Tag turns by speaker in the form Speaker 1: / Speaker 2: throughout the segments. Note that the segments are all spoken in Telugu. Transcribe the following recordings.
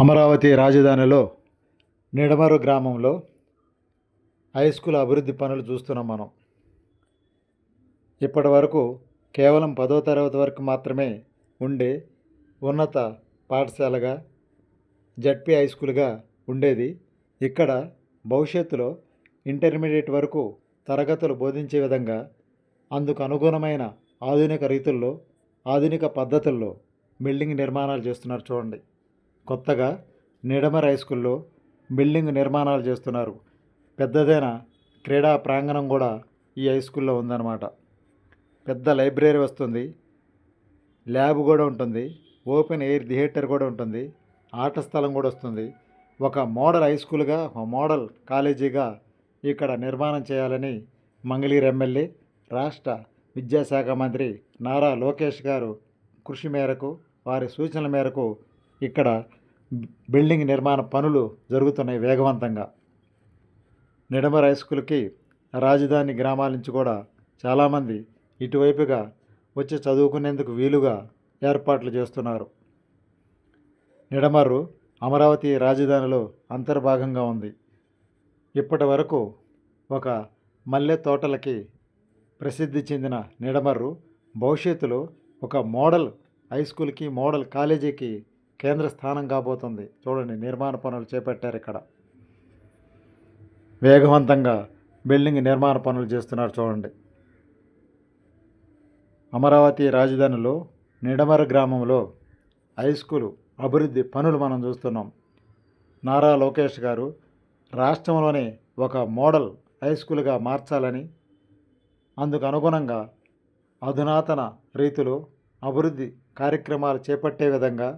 Speaker 1: అమరావతి రాజధానిలో నిడమరు గ్రామంలో హై స్కూల్ అభివృద్ధి పనులు చూస్తున్నాం మనం. ఇప్పటి వరకు కేవలం పదో తరగతి వరకు మాత్రమే ఉండే ఉన్నత పాఠశాలగా జడ్పీ హై స్కూల్గా ఉండేది. ఇక్కడ భవిష్యత్తులో ఇంటర్మీడియట్ వరకు తరగతులు బోధించే విధంగా అందుకు అనుగుణమైన ఆధునిక రీతుల్లో ఆధునిక పద్ధతుల్లో బిల్డింగ్ నిర్మాణాలు చేస్తున్నారు చూడండి. కొత్తగా నిడమర్ హై స్కూల్లో బిల్డింగ్ నిర్మాణాలు చేస్తున్నారు. పెద్దదైన క్రీడా ప్రాంగణం కూడా ఈ హై స్కూల్లో ఉందన్నమాట. పెద్ద లైబ్రరీ వస్తుంది. ల్యాబ్ కూడా ఉంటుంది. ఓపెన్ ఎయిర్ థియేటర్ కూడా ఉంటుంది. ఆట స్థలం కూడా వస్తుంది. ఒక మోడల్ హై స్కూల్గా ఒక మోడల్ కాలేజీగా ఇక్కడ నిర్మాణం చేయాలని మంగళగిరి ఎమ్మెల్యే రాష్ట్ర విద్యాశాఖ మంత్రి నారా లోకేష్ గారు కృషి మేరకు వారి సూచనల మేరకు ఇక్కడ బిల్డింగ్ నిర్మాణ పనులు జరుగుతున్నాయి వేగవంతంగా. నిడమర్ హై స్కూల్కి రాజధాని గ్రామాల నుంచి కూడా చాలామంది ఇటువైపుగా వచ్చి చదువుకునేందుకు వీలుగా ఏర్పాట్లు చేస్తున్నారు. నిడమరు అమరావతి రాజధానిలో అంతర్భాగంగా ఉంది. ఇప్పటి వరకు ఒక మల్లె తోటలకి ప్రసిద్ధి చెందిన నిడమర్రు భవిష్యత్తులో ఒక మోడల్ హై స్కూల్కి మోడల్ కాలేజీకి కేంద్ర స్థానం కాబోతుంది. చూడండి నిర్మాణ పనులు చేపట్టారు ఇక్కడ. వేగవంతంగా బిల్డింగ్ నిర్మాణ పనులు చేస్తున్నారు చూడండి. అమరావతి రాజధానిలో నిడమర గ్రామంలో హై స్కూల్ అభివృద్ధి పనులు మనం చూస్తున్నాం. నారా లోకేష్ గారు రాష్ట్రంలోనే ఒక మోడల్ హై స్కూల్గా మార్చాలని అందుకు అనుగుణంగా అధునాతన రీతిలో అభివృద్ధి కార్యక్రమాలు చేపట్టే విధంగా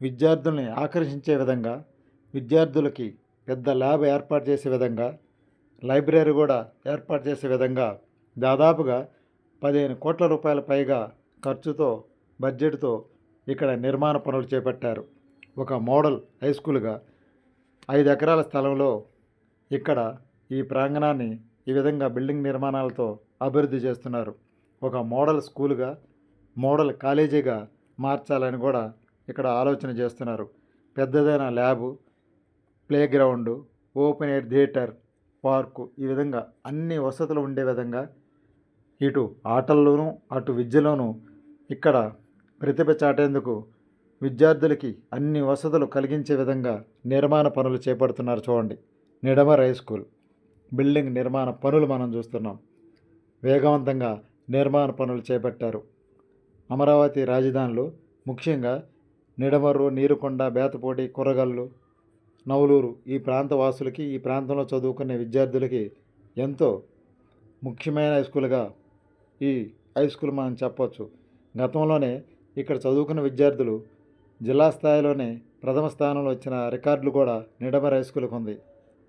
Speaker 1: విద్యార్థుల్ని ఆకర్షించే విధంగా విద్యార్థులకి పెద్ద ల్యాబ్ ఏర్పాటు చేసే విధంగా లైబ్రరీ కూడా ఏర్పాటు చేసే విధంగా దాదాపుగా పదిహేను కోట్ల రూపాయల పైగా ఖర్చుతో బడ్జెట్తో ఇక్కడ నిర్మాణ పనులు చేపట్టారు. ఒక మోడల్ హై స్కూల్గా ఐదు ఎకరాల స్థలంలో ఇక్కడ ఈ ప్రాంగణాన్ని ఈ విధంగా బిల్డింగ్ నిర్మాణాలతో అభివృద్ధి చేస్తున్నారు. ఒక మోడల్ స్కూల్గా మోడల్ కాలేజీగా మార్చాలని కూడా ఇక్కడ ఆలోచన చేస్తున్నారు. పెద్దదైన lab playground open air theatre park ఈ విధంగా అన్ని వసతులు ఉండే విధంగా ఇటు ఆటల్లోనూ అటు విద్యలోనూ ఇక్కడ ప్రతిభ చాటేందుకు విద్యార్థులకి అన్ని వసతులు కలిగించే విధంగా నిర్మాణ పనులు చేపడుతున్నారు చూడండి. Nidamarru high school. బిల్డింగ్ నిర్మాణ పనులు మనం చూస్తున్నాం. వేగవంతంగా నిర్మాణ పనులు చేపట్టారు. అమరావతి రాజధానిలో ముఖ్యంగా నిడమర్రు నీరుకొండ బేతపోటి కూరగల్లు నవలూరు ఈ ప్రాంత వాసులకి ఈ ప్రాంతంలో చదువుకునే విద్యార్థులకి ఎంతో ముఖ్యమైన హై స్కూల్గా ఈ హై స్కూల్ మనం చెప్పవచ్చు గతంలోనే ఇక్కడ చదువుకున్న విద్యార్థులు జిల్లా స్థాయిలోనే ప్రథమ స్థానంలో వచ్చిన రికార్డులు కూడా నిడమర్ హై స్కూల్కి ఉంది.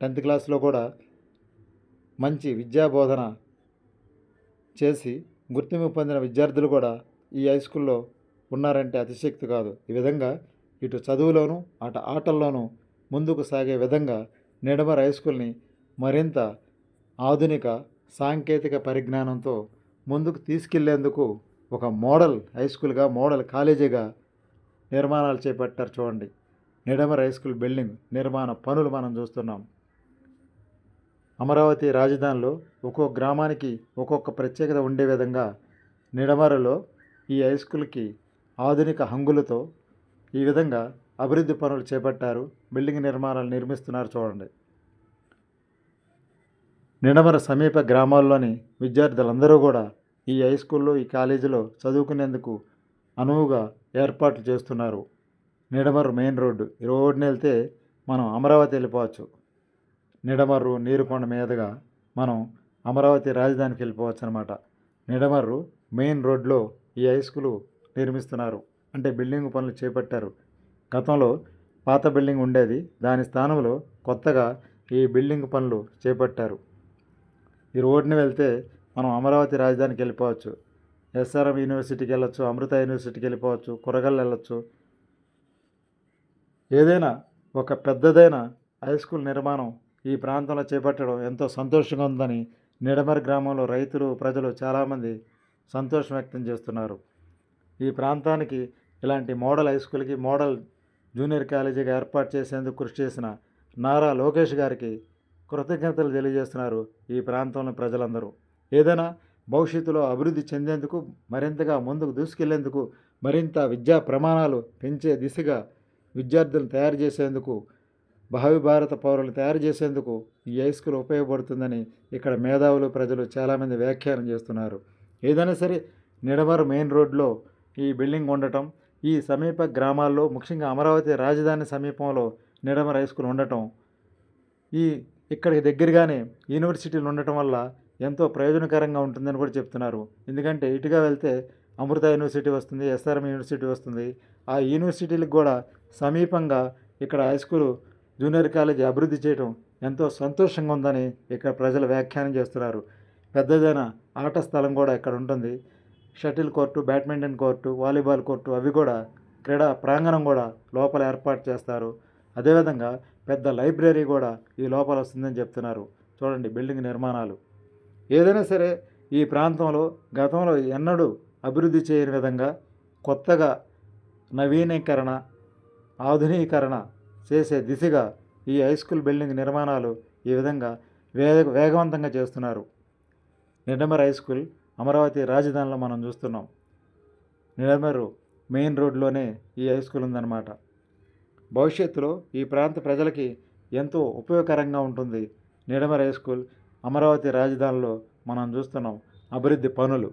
Speaker 1: టెన్త్ క్లాస్లో కూడా మంచి విద్యా బోధన చేసి గుర్తింపు పొందిన విద్యార్థులు కూడా ఈ హై స్కూల్లో ఉన్నారంటే అతిశక్తి కాదు. ఈ విధంగా ఇటు చదువులోనూ అటు ఆటల్లోనూ ముందుకు సాగే విధంగా నిడమర్ హై స్కూల్ని మరింత ఆధునిక సాంకేతిక పరిజ్ఞానంతో ముందుకు తీసుకెళ్ళేందుకు ఒక మోడల్ హై స్కూల్గా మోడల్ కాలేజీగా నిర్మాణాలు చేపట్టారు చూడండి. నిడమర్ హై స్కూల్ బిల్డింగ్ నిర్మాణ పనులు మనం చూస్తున్నాం. అమరావతి రాజధానిలో ఒక్కొక్క గ్రామానికి ఒక్కొక్క ప్రత్యేకత ఉండే విధంగా నిడమరలో ఈ హై స్కూల్కి ఆధునిక హంగులతో ఈ విధంగా అభివృద్ధి పనులు చేపట్టారు బిల్డింగ్ నిర్మాణాలు నిర్మిస్తున్నారు చూడండి. నిడమర సమీప గ్రామాల్లోని విద్యార్థులందరూ కూడా ఈ హై స్కూల్లో ఈ కాలేజీలో చదువుకునేందుకు అనువుగా ఏర్పాట్లు చేస్తున్నారు. నిడమర్రు మెయిన్ రోడ్డు ఈ రోడ్డుని వెళ్తే మనం అమరావతి వెళ్ళిపోవచ్చు. నిడమర్రు నీరుకొండ మీదుగా మనం అమరావతి రాజధానికి వెళ్ళిపోవచ్చు అనమాట నిడమర్రు మెయిన్ రోడ్లో ఈ హై స్కూలు నిర్మిస్తున్నారు. అంటే బిల్డింగ్ పనులు చేపట్టారు. గతంలో పాత బిల్డింగ్ ఉండేది. దాని స్థానంలో కొత్తగా ఈ బిల్డింగ్ పనులు చేపట్టారు. ఈ రోడ్ని వెళ్తే మనం అమరావతి రాజధానికి వెళ్ళిపోవచ్చు. ఎస్ఆర్ఎం యూనివర్సిటీకి వెళ్ళొచ్చు అమృత యూనివర్సిటీకి వెళ్ళిపోవచ్చు కొరగల్ వెళ్ళొచ్చు. ఏదైనా ఒక పెద్దదైన హై స్కూల్ నిర్మాణం ఈ ప్రాంతంలో చేపట్టడం ఎంతో సంతోషంగా ఉందని నిడమర్ గ్రామంలో రైతులు ప్రజలు చాలామంది సంతోషం వ్యక్తం చేస్తున్నారు. ఈ ప్రాంతానికి ఇలాంటి మోడల్ హై స్కూల్కి మోడల్ జూనియర్ కాలేజీగా ఏర్పాటు చేసేందుకు కృషి చేసిన నారా లోకేష్ గారికి కృతజ్ఞతలు తెలియజేస్తున్నారు ఈ ప్రాంతంలో ప్రజలందరూ. ఏదైనా భవిష్యత్తులో అభివృద్ధి చెందేందుకు మరింతగా ముందుకు దూసుకెళ్ళేందుకు మరింత విద్యా ప్రమాణాలు పెంచే దిశగా విద్యార్థులను తయారు చేసేందుకు భావి భారత పౌరులు తయారు చేసేందుకు ఈ హై స్కూల్ ఉపయోగపడుతుందని ఇక్కడ మేధావులు ప్రజలు చాలామంది వ్యాఖ్యానం చేస్తున్నారు. ఏదైనా సరే నిడమర్ మెయిన్ రోడ్లో ఈ బిల్డింగ్ ఉండటం ఈ సమీప గ్రామాల్లో ముఖ్యంగా అమరావతి రాజధాని సమీపంలో నిడమర్ హై స్కూల్ ఉండటం ఈ ఇక్కడికి దగ్గరగానే యూనివర్సిటీలు ఉండటం వల్ల ఎంతో ప్రయోజనకరంగా ఉంటుందని కూడా చెప్తున్నారు. ఎందుకంటే ఇటుగా వెళ్తే అమృత యూనివర్సిటీ వస్తుంది ఎస్ఆర్ఎం యూనివర్సిటీ వస్తుంది. ఆ యూనివర్సిటీలకు కూడా సమీపంగా ఇక్కడ హై స్కూల్ జూనియర్ కాలేజీ అభివృద్ధి చేయడం ఎంతో సంతోషంగా ఉందని ఇక్కడ ప్రజలు వ్యాఖ్యానం చేస్తున్నారు. పెద్దదైన ఆట స్థలం కూడా ఇక్కడ ఉంటుంది. Shuttle court badminton court volleyball court అవి కూడా క్రీడా ప్రాంగణం కూడా లోపల ఏర్పాటు చేస్తారు. అదేవిధంగా పెద్ద లైబ్రరీ కూడా ఈ లోపల వస్తుందని చెప్తున్నారు. చూడండి బిల్డింగ్ నిర్మాణాలు. ఏదైనా సరే ఈ ప్రాంతంలో గతంలో ఎన్నడూ అభివృద్ధి చేయని విధంగా కొత్తగా నవీనీకరణ ఆధునీకరణ చేసే దిశగా ఈ హై స్కూల్ బిల్డింగ్ నిర్మాణాలు ఈ విధంగా వేగ వేగవంతంగా చేస్తున్నారు. నిడమర్ హై స్కూల్ అమరావతి రాజధానిలో మనం చూస్తున్నాం. నిడమరు మెయిన్ రోడ్లోనే ఈ హై స్కూల్ ఉందన్నమాట. భవిష్యత్తులో ఈ ప్రాంత ప్రజలకి ఎంతో ఉపయోగకరంగా ఉంటుంది నిడమర్ హై స్కూల్ అమరావతి రాజధానిలో మనం చూస్తున్నాం అభివృద్ధి పనులు.